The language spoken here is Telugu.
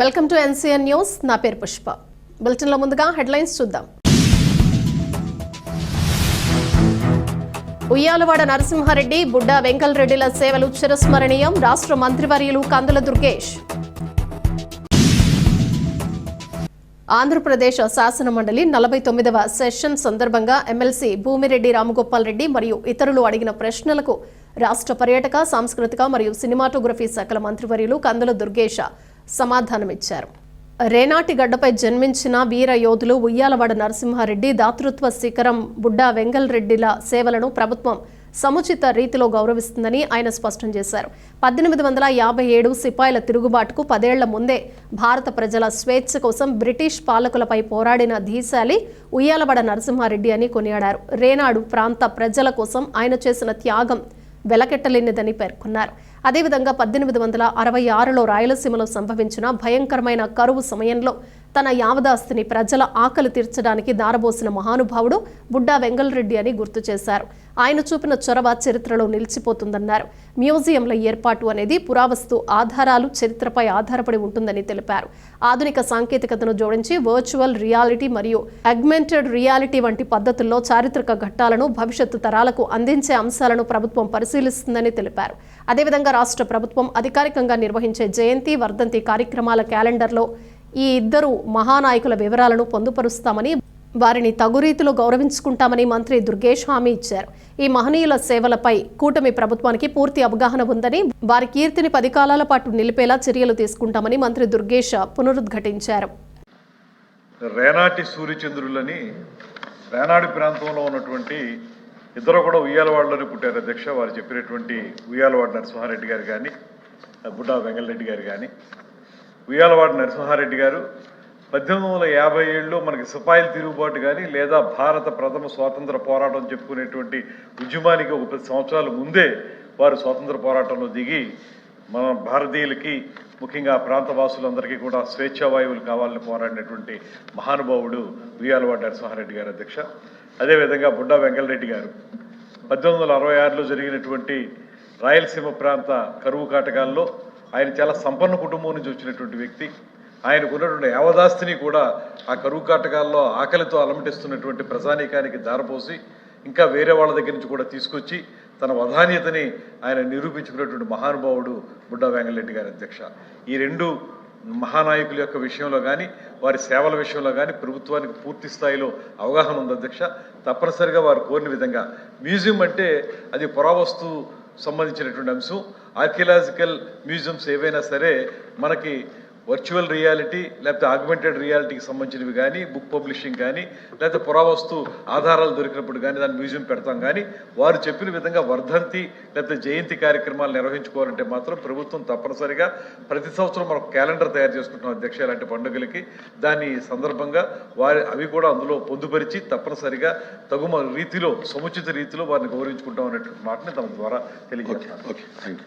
Welcome to NCN news. నా పేరు పుష్ప. బులెటిన్లో ముందుగా హెడ్లైన్స్ చూద్దాం. ఉయ్యాలవాడ నరసింహారెడ్డి బుడ్డా వెంకలరెడ్డిల సేవలు చిరస్మరణీయం. రాష్ట్ర మంత్రివర్యులు కందుల దుర్గేష్. ఆంధ్రప్రదేశ్ శాసన మండలి నలభై తొమ్మిదవ సెషన్ సందర్భంగా ఎమ్మెల్సీ భూమిరెడ్డి రామగోపాల్ రెడ్డి మరియు ఇతరులు అడిగిన ప్రశ్నలకు రాష్ట్ర పర్యాటక సాంస్కృతిక మరియు సినిమాటోగ్రఫీ శాఖల మంత్రివర్యులు కందుల దుర్గేష సమాధానమిచ్చారు. రేనాటి గడ్డపై జన్మించిన వీర యోధులు ఉయ్యాలవాడ నరసింహారెడ్డి దాతృత్వ శిఖరం బుడ్డా వెంగల్ రెడ్డిల సేవలను ప్రభుత్వం సముచిత రీతిలో గౌరవిస్తుందని ఆయన స్పష్టం చేశారు. పద్దెనిమిది వందల యాభై ఏడు సిపాయిల తిరుగుబాటుకు పదేళ్ళ ముందే భారత ప్రజల స్వేచ్ఛ కోసం బ్రిటిష్ పాలకులపై పోరాడిన ధీశాలి ఉయ్యాలవాడ నరసింహారెడ్డి అని కొనియాడారు. రేనాడు ప్రాంత ప్రజల కోసం ఆయన చేసిన త్యాగం వెలకెట్టలేనిదని పేర్కొన్నారు. అదేవిధంగా పద్దెనిమిది వందల అరవై ఆరులో రాయలసీమలో సంభవించిన భయంకరమైన కరువు సమయంలో తన యావదాస్తిని ప్రజల ఆకలి తీర్చడానికి దారబోసిన మహానుభావుడు బుడ్డా వెంగళరెడ్డి అని గుర్తు చేశారు. ఆయన చూపిన చొరవ చరిత్రలో నిలిచిపోతుందన్నారు. మ్యూజియంల ఏర్పాటు అనేది పురావస్తు ఆధారాలు చరిత్రపై ఆధారపడి ఉంటుందని తెలిపారు. ఆధునిక సాంకేతికతను జోడించి వర్చువల్ రియాలిటీ మరియు అగ్మెంటెడ్ రియాలిటీ వంటి పద్ధతుల్లో చారిత్రక ఘట్టాలను భవిష్యత్తు తరాలకు అందించే అంశాలను ప్రభుత్వం పరిశీలిస్తుందని తెలిపారు. అదేవిధంగా రాష్ట్ర ప్రభుత్వం అధికారికంగా నిర్వహించే జయంతి వర్ధంతి కార్యక్రమాల క్యాలెండర్లో ఈ ఇద్దరు మహానాయకుల వివరాలను పొందుపరుస్తామని వారిని తగు గౌరవించుకుంటామని మంత్రి దుర్గేష్ హామీ ఇచ్చారు. ఈ మహనీయుల సేవలపై కూటమి ప్రభుత్వానికి పూర్తి అవగాహన ఉందని వారి కీర్తిని పది కాలాల పాటు నిలిపేలా చర్యలు తీసుకుంటామని మంత్రి దుర్గేష్ పునరుద్ఘటించారు. రేనాటి సూర్యచంద్రులని రేనాడు ప్రాంతంలో ఉన్నటువంటి ఇద్దరు కూడా ఉయ్యాలవాడలోనే పుట్టారు అధ్యక్ష. వారు చెప్పినటువంటి ఉయ్యాలవాడ నరసింహారెడ్డి గారు కానీ బుడ్డా వెంగళరెడ్డి గారు కానీ ఉయ్యాలవాడ నరసింహారెడ్డి గారు పద్దెనిమిది వందల యాభై ఏడులో మనకి సిపాయిల తిరుగుబాటు కానీ లేదా భారత ప్రథమ స్వాతంత్ర పోరాటం చెప్పుకునేటువంటి ఉద్యమానికి ఒక పది సంవత్సరాల ముందే వారు స్వాతంత్ర పోరాటంలో దిగి మన భారతీయులకి ముఖ్యంగా ప్రాంత వాసులందరికీ కూడా స్వేచ్ఛావాయువులు కావాలని పోరాడినటువంటి మహానుభావుడు ఉయ్యాలవాడ నరసింహారెడ్డి గారు అధ్యక్ష. అదేవిధంగా బుడ్డా వెంకటరెడ్డి గారు పద్దెనిమిది వందల అరవై ఆరులో జరిగినటువంటి రాయలసీమ ప్రాంత కరువు కాటకాల్లో ఆయన చాలా సంపన్న కుటుంబం నుంచి వచ్చినటువంటి వ్యక్తి. ఆయనకు ఉన్నటువంటి యావదాస్తిని కూడా ఆ కరువు కాటకాల్లో ఆకలితో అలమటిస్తున్నటువంటి ప్రజానీకానికి దారపోసి ఇంకా వేరే వాళ్ళ దగ్గర నుంచి కూడా తీసుకొచ్చి తన వధాన్యతని ఆయన నిరూపించుకున్నటువంటి మహానుభావుడు బుడ్డా వెంగళరెడ్డి గారి అధ్యక్ష. ఈ రెండు మహానాయకుల యొక్క విషయంలో కానీ వారి సేవల విషయంలో కానీ ప్రభుత్వానికి పూర్తి స్థాయిలో అవగాహన ఉంది అధ్యక్ష. తప్పనిసరిగా వారు కోరిన విధంగా. మ్యూజియం అంటే అది పురావస్తు సంబంధించినటువంటి అంశం. ఆర్కియలాజికల్ మ్యూజియంస్ ఏవైనా సరే మనకి వర్చువల్ రియాలిటీ లేకపోతే ఆగ్మెంటెడ్ రియాలిటీకి సంబంధించినవి కానీ బుక్ పబ్లిషింగ్ కానీ లేకపోతే పురావస్తు ఆధారాలు దొరికినప్పుడు కానీ దాన్ని మ్యూజియం పెడతాం కానీ వారు చెప్పిన విధంగా వర్ధంతి లేకపోతే జయంతి కార్యక్రమాలు నిర్వహించుకోవాలంటే మాత్రం ప్రభుత్వం తప్పనిసరిగా ప్రతి సంవత్సరం మనం క్యాలెండర్ తయారు చేసుకుంటున్నాం అధ్యక్ష ఇలాంటి పండుగలకి. దాని సందర్భంగా వారి అవి కూడా అందులో పొందుపరిచి తప్పనిసరిగా తగు రీతిలో సముచిత రీతిలో వారిని గౌరవించుకుంటాం అనేటువంటి మాటని తమ ద్వారా తెలియజేస్తాను. Okay thank